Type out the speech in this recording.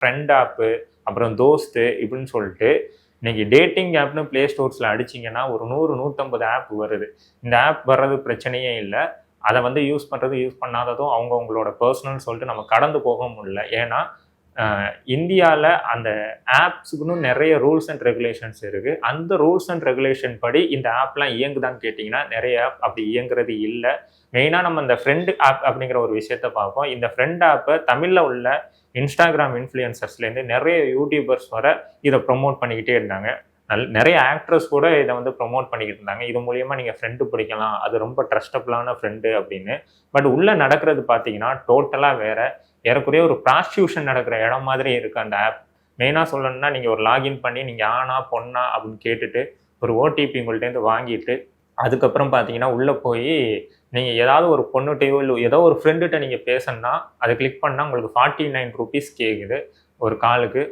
Friend ஆப்பு அப்புறம் தோஸ்து இப்படின்னு சொல்லிட்டு இன்றைக்கி டேட்டிங் ஆப்னு ப்ளே ஸ்டோர்ஸில் அடிச்சிங்கன்னா ஒரு நூறு நூற்றம்பது ஆப் வருது. இந்த ஆப் வர்றது பிரச்சனையே இல்லை. அதை வந்து யூஸ் பண்ணுறது யூஸ் பண்ணாததும் அவங்கவுங்களோட பர்சனல் சொல்லிட்டு நம்ம கடந்து போக முடியல. ஏன்னா இந்தியாவில் அந்த ஆப்ஸுக்குன்னு நிறைய ரூல்ஸ் அண்ட் ரெகுலேஷன்ஸ் இருக்குது அந்த ரூல்ஸ் அண்ட் ரெகுலேஷன் படி இந்த ஆப்லாம் இயங்குதான்னு கேட்டிங்கன்னா நிறைய ஆப் அப்படி இயங்குறது இல்லை. மெயினாக நம்ம இந்த ஃப்ரெண்டு ஆப் அப்படிங்கிற ஒரு விஷயத்த பார்ப்போம். இந்த ஃப்ரெண்ட் ஆப்பை தமிழில் உள்ள இன்ஸ்டாகிராம் இன்ஃப்ளூயன்சர்ஸ்லேருந்து நிறைய யூடியூபர்ஸ் வர இதை ப்ரொமோட் பண்ணிக்கிட்டே இருந்தாங்க. நல் நிறைய ஆக்ட்ரஸ் கூட இதை வந்து ப்ரொமோட் பண்ணிக்கிட்டு இருந்தாங்க. இது மூலியமாக நீங்கள் ஃப்ரெண்டு பிடிக்கலாம். அது ரொம்ப ட்ரஸ்டபுளான ஃப்ரெண்டு அப்படின்னு. பட் உள்ளே நடக்கிறது பார்த்தீங்கன்னா டோட்டலாக வேறு. ஏறக்குறைய ஒரு ப்ராஸ்டியூஷன் நடக்கிற இடம் மாதிரி இருக்குது அந்த ஆப் மெயினாக சொல்லணும்னா நீங்கள் ஒரு லாகின் பண்ணி நீங்கள் ஆனா பொண்ணா அப்படின்னு கேட்டுட்டு ஒரு ஓடிபி உங்கள்கிட்டேருந்து வாங்கிட்டு அதுக்கப்புறம் பார்த்தீங்கன்னா உள்ளே போய் நீங்கள் ஏதாவது ஒரு பொண்ணுகிட்டையோ இல்லை ஏதோ ஒரு ஃப்ரெண்டுகிட்ட நீங்கள் பேசணும்னா அதை கிளிக் பண்ணால் உங்களுக்கு ஃபார்ட்டி நைன் ருபீஸ் கேட்குது ஒரு காலுக்கு